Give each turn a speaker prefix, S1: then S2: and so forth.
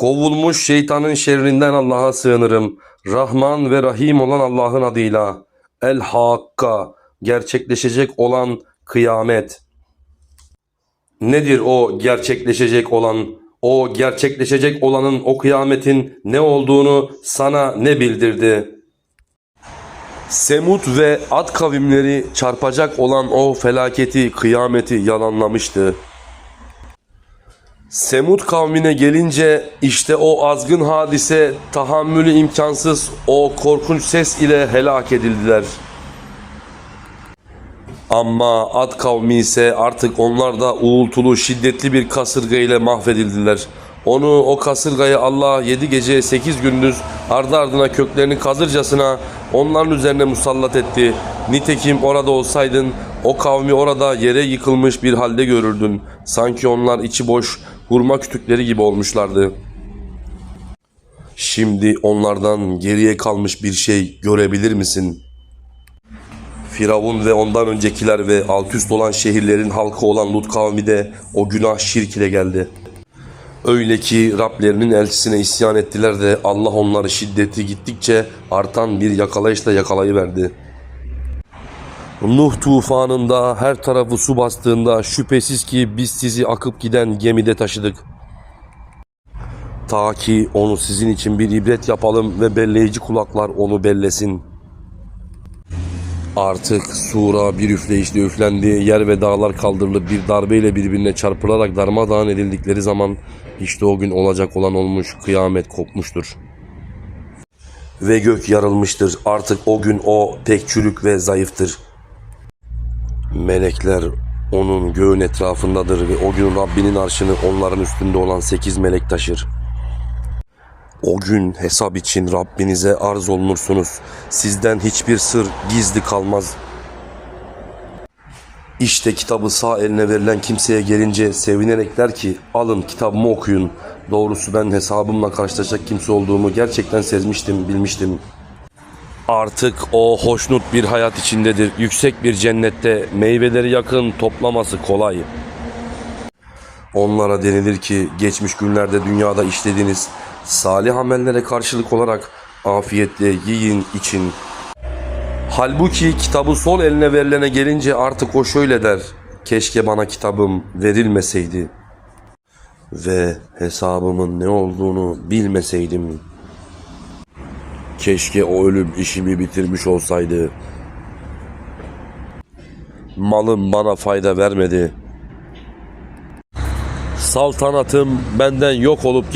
S1: Kovulmuş şeytanın şerrinden Allah'a sığınırım. Rahman ve Rahim olan Allah'ın adıyla. El Hakka gerçekleşecek olan kıyamet. Nedir o gerçekleşecek olan? O gerçekleşecek olanın o kıyametin ne olduğunu sana ne bildirdi? Semut ve Ad kavimleri çarpacak olan o felaketi, kıyameti yalanlamıştı. Semut kavmine gelince işte o azgın hadise tahammülü imkansız o korkunç ses ile helak edildiler. Ama Ad kavmi ise artık onlar da uğultulu şiddetli bir kasırga ile mahvedildiler. Onu o kasırgayı Allah 7 gece 8 gündüz ardı ardına köklerini kazırcasına onların üzerine musallat etti. Nitekim orada olsaydın o kavmi orada yere yıkılmış bir halde görürdün. Sanki onlar içi boş hurma kütükleri gibi olmuşlardı. Şimdi onlardan geriye kalmış bir şey görebilir misin?'' Firavun ve ondan öncekiler ve alt üst olan şehirlerin halkı olan Lut kavmi de o günah şirk ile geldi. Öyle ki Rablerinin elçisine isyan ettiler de Allah onları şiddeti gittikçe artan bir yakalayışla yakalayıverdi. Nuh tufanında her tarafı su bastığında şüphesiz ki biz sizi akıp giden gemide taşıdık. Ta ki onu sizin için bir ibret yapalım ve belleyici kulaklar onu bellesin.'' Artık sura bir üfleyişle üflendi, yer ve dağlar kaldırılıp bir darbeyle birbirine çarpılarak darmadağın edildikleri zaman işte o gün olacak olan olmuş, kıyamet kopmuştur. Ve gök yarılmıştır. Artık o gün o tek çürük ve zayıftır. Melekler onun göğün etrafındadır ve o gün Rabbinin arşını onların üstünde olan sekiz melek taşır. O gün hesap için Rabbinize arz olunursunuz. Sizden hiçbir sır gizli kalmaz. İşte kitabı sağ eline verilen kimseye gelince sevinerek der ki alın kitabımı okuyun. Doğrusu ben hesabımla karşılaşacak kimse olduğumu gerçekten sezmiştim, bilmiştim. Artık o hoşnut bir hayat içindedir. Yüksek bir cennette meyveleri yakın toplaması kolay. Onlara denilir ki geçmiş günlerde dünyada işlediğiniz salih amellere karşılık olarak afiyetle yiyin için. Halbuki kitabı sol eline verilene gelince artık o şöyle der. Keşke bana kitabım verilmeseydi ve hesabımın ne olduğunu bilmeseydim. Keşke o ölüm işimi bitirmiş olsaydı. Malım bana fayda vermedi. Saltanatım benden yok olup gitti.